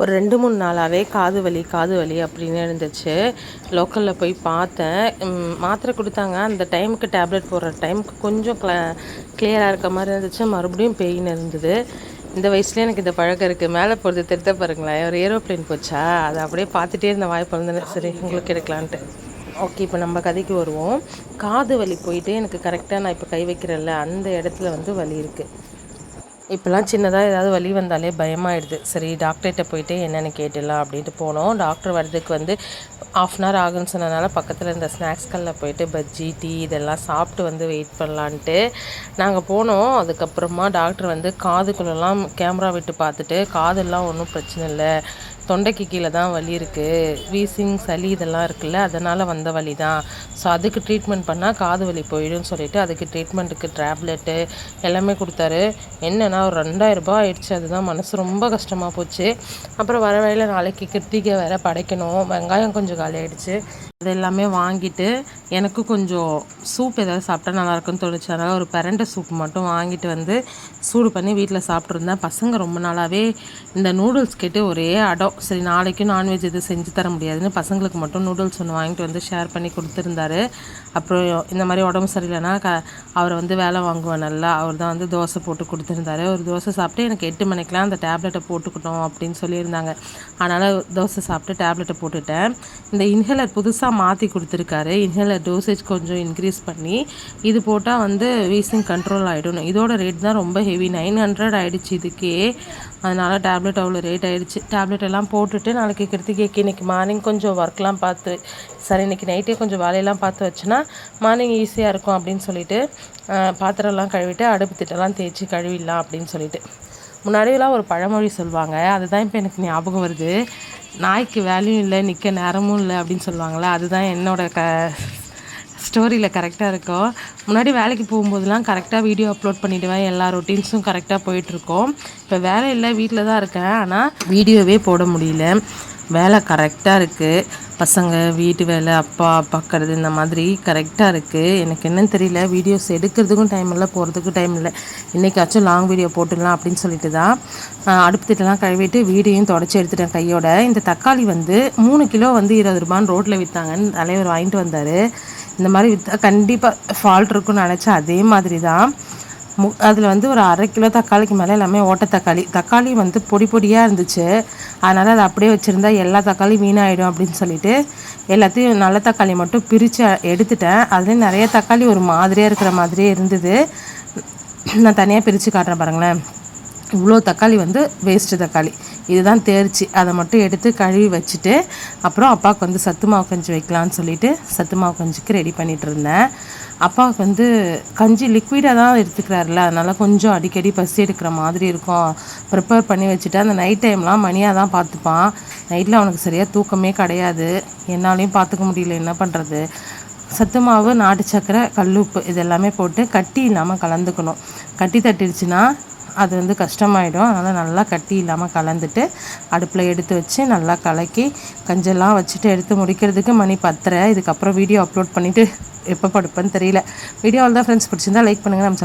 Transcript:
ஒரு ரெண்டு மூணு நாளாகவே காது வலி காது வலி அப்படின்னு இருந்துச்சு. லோக்கலில் போய் பார்த்தேன். மாத்திரை கொடுத்தாங்க. அந்த டைமுக்கு டேப்லெட் போடுற டைமுக்கு கொஞ்சம் க்ள கிளியராக இருக்க மாதிரி இருந்துச்சு. மறுபடியும் பெயின் இருந்தது. இந்த வயசுலேயே எனக்கு இந்த பழக்கம் இருக்குது மேலே போகிறது திருத்த பாருங்களேன். ஒரு ஏரோப்ளேன் போச்சா? அதை அப்படியே பார்த்துட்டே இருந்த வாய்ப்பு வந்து சரி உங்களுக்கு எடுக்கலான்ட்டு. ஓகே இப்போ நம்ம கதைக்கு வருவோம். காது வலி போயிட்டு எனக்கு கரெக்டாக நான் இப்போ கை வைக்கிறேன்ல. அந்த இடத்துல வந்து வலி இருக்குது இப்போலாம் சின்னதாக ஏதாவது வலி வந்தாலே பயமாயிடுது. சரி டாக்டர்கிட்ட போயிட்டு என்னென்னு கேட்டுடலாம் அப்படின்ட்டு போனோம். டாக்டர் வர்றதுக்கு வந்து ஆஃப் அன் ஹவர் ஆகுன்னு சொன்னதுனால பக்கத்தில் இருந்த ஸ்நாக்ஸ்களில் போயிட்டு பஜ்ஜி டீ இதெல்லாம் சாப்பிட்டு வந்து வெயிட் பண்ணலான்ட்டு நாங்கள் போனோம். அதுக்கப்புறமா டாக்டர் வந்து காதுக்குள்ளெல்லாம் கேமரா விட்டு பார்த்துட்டு காதெல்லாம் ஒன்றும் பிரச்சனை இல்லை. தொண்டைக்கு கீழே தான் வலி இருக்குது வீசிங் சளி இதெல்லாம் இருக்குல்ல அதனால் வந்த வலி தான் ஸோ அதுக்கு ட்ரீட்மெண்ட் பண்ணால் காது வலி போயிடும்னு சொல்லிவிட்டு அதுக்கு ட்ரீட்மெண்ட்டுக்கு டேப்லெட்டு எல்லாமே கொடுத்தாரு. என்னென்னா ஒரு ரெண்டாயிரரூபா ஆயிடுச்சு. அதுதான் மனசு ரொம்ப கஷ்டமாக போச்சு. அப்புறம் வர வழியில் நாளைக்கு கிருத்திகை வேறு படைக்கணும். வெங்காயம் கொஞ்சம் காலி ஆகிடுச்சு அது எல்லாமே வாங்கிட்டு எனக்கு கொஞ்சம் சூப் ஏதாவது சாப்பிட்டா நல்லாயிருக்குன்னு தோணுச்சு. அதனால் ஒரு பிரண்டை சூப் மட்டும் வாங்கிட்டு வந்து சூடு பண்ணி வீட்டில் சாப்பிட்ருந்தேன் பசங்க ரொம்ப நாளாகவே இந்த நூடுல்ஸ் கேட்டு ஒரே அடம். சரி நாளைக்கும் நான்வெஜ் எதுவும் செஞ்சு தர முடியாதுன்னு பசங்களுக்கு மட்டும் நூடுல்ஸ் ஒன்று வாங்கிட்டு வந்து ஷேர் பண்ணி கொடுத்துருந்தாரு. அப்புறம் இந்த மாதிரி உடம்பு சரியில்லைன்னா க அவரை வந்து வேலை வாங்குவேன் நல்லா. அவர் தான் வந்து தோசை போட்டு கொடுத்துருந்தாரு. ஒரு தோசை சாப்பிட்டு எனக்கு எட்டு மணிக்கெலாம் அந்த டேப்லெட்டை போட்டுக்கிட்டோம் அப்படின்னு சொல்லியிருந்தாங்க. அதனால் தோசை சாப்பிட்டு டேப்லெட்டை போட்டுட்டேன். இந்த இன்ஹேலர் புதுசாக மாற்றி கொடுத்துருக்காரு. இன்ஹேலர் டோசேஜ் கொஞ்சம் இன்க்ரீஸ் பண்ணி இது போட்டால் வந்து வீசிங் கண்ட்ரோல் ஆகிடும் இதோட ரேட் தான் ரொம்ப ஹெவி நைன் ஹண்ட்ரட் ஆகிடுச்சு இதுக்கே. அதனால் டேப்லெட் அவ்வளோ ரேட் ஆகிடுச்சு டேப்லெட் எல்லாம் போட்டுட்டு நாளைக்கு கிருத்திகைக்கு இன்றைக்கி மார்னிங் கொஞ்சம் ஒர்க்லாம் பார்த்து சரி இன்றைக்கி நைட்டே கொஞ்சம் வேலையெல்லாம் பார்த்து வச்சுன்னா மார்னிங் ஈஸியாக இருக்கும் அப்படின்னு சொல்லிட்டு பாத்திரம்லாம் கழுவிட்டு அடுப்பு திட்டெல்லாம் தேய்ச்சி கழுவிடலாம் அப்படின்னு சொல்லிட்டு. முன்னாடியெல்லாம் ஒரு பழமொழி சொல்லுவாங்க. அதுதான் இப்போ எனக்கு ஞாபகம் வருது. நாய்க்கு வேல்யூ இல்லை நிற்க நேரமும் இல்லை அப்படின்னு சொல்லுவாங்களே அதுதான் என்னோடய க ஸ்டோரியில் கரெக்டாக இருக்கும் முன்னாடி வேலைக்கு போகும்போதெல்லாம் கரெக்டாக வீடியோ அப்லோட் பண்ணிவிடுவேன் எல்லா ரொட்டீன்ஸும் கரெக்டாக போயிட்டுருக்கோம். இப்போ வேலை இல்லை வீட்டில் தான் இருக்கேன். ஆனால் வீடியோவே போட முடியல. வேலை கரெக்டாக இருக்குது பசங்க வீட்டு வேலை அப்பா பார்க்குறது இந்த மாதிரி கரெக்டாக இருக்குது எனக்கு என்னன்னு தெரியல. வீடியோஸ் எடுக்கிறதுக்கும் டைம் இல்லை போகிறதுக்கும் டைம் இல்லை. இன்றைக்காச்சும் லாங் வீடியோ போட்டுடலாம் அப்படின்னு சொல்லிட்டு தான் அடுப்பு திட்டலாம் கழுவிட்டு வீடியோயும் தொடச்சி எடுத்துட்டேன் கையோட. இந்த தக்காளி வந்து மூணு கிலோ வந்து இருபது ரூபான்னு ரோட்டில் விற்றாங்கன்னு தலைவர் வாங்கிட்டு வந்தார். இந்த மாதிரி விற்றா கண்டிப்பாக ஃபால்ட் இருக்குன்னு நினச்சா அதே மாதிரி தான். மு அதில் வந்து ஒரு அரை கிலோ தக்காளிக்கு மேலே எல்லாமே ஓட்ட தக்காளி. தக்காளி வந்து பொடி பொடியாக இருந்துச்சு. அதனால் அதை அப்படியே வச்சுருந்தா எல்லா தக்காளியும் வீணாகிடும் அப்படின்னு சொல்லிட்டு எல்லாத்தையும் நல்ல தக்காளி மட்டும் பிரித்து எடுத்துட்டேன். அதுலேயும் நிறைய தக்காளி ஒரு மாதிரியாக இருக்கிற மாதிரியே இருந்தது. நான் தனியாக பிரித்து காட்டுறேன் பாருங்களேன். இவ்வளோ தக்காளி வந்து வேஸ்ட்டு தக்காளி. இதுதான் தேர்ச்சி. அதை மட்டும் எடுத்து கழுவி வச்சுட்டு அப்புறம் அப்பாவுக்கு வந்து சத்து மாவு கஞ்சி வைக்கலான்னு சொல்லிட்டு சத்து மாவு கஞ்சிக்கு ரெடி பண்ணிகிட்டு இருந்தேன். அப்பாவுக்கு வந்து கஞ்சி லிக்விடாக தான் எடுத்துக்கிறாருல அதனால் கொஞ்சம் அடிக்கடி பசி எடுக்கிற மாதிரி இருக்கும். ப்ரிப்பேர் பண்ணி வச்சுட்டு அந்த நைட் டைம்லாம் மணியாக தான் பார்த்துப்பான். நைட்டில் அவனுக்கு சரியாக தூக்கமே கிடையாது. என்னாலையும் பார்த்துக்க முடியல. என்ன பண்ணுறது சத்து மாவு நாட்டு சக்கரை கல்லுப்பு இது எல்லாமே போட்டு கட்டி இல்லாமல் கலந்துக்கணும். கட்டி தட்டிடுச்சுன்னா அது வந்து கஷ்டமாயிடும். அதனால் நல்லா கட்டி இல்லாமல் கலந்துட்டு அடுப்பில் எடுத்து வச்சு நல்லா கலக்கி கஞ்செல்லாம் வச்சுட்டு எடுத்து முடிக்கிறதுக்கு மணி பத்தரை. இதுக்கப்புறம் வீடியோ அப்லோட் பண்ணிவிட்டு எப்போ படுப்பேன்னு தெரியல. வீடியோவில் தான் ஃப்ரெண்ட்ஸ் பிடிச்சிருந்தா லைக் பண்ணுங்கள் நம்ம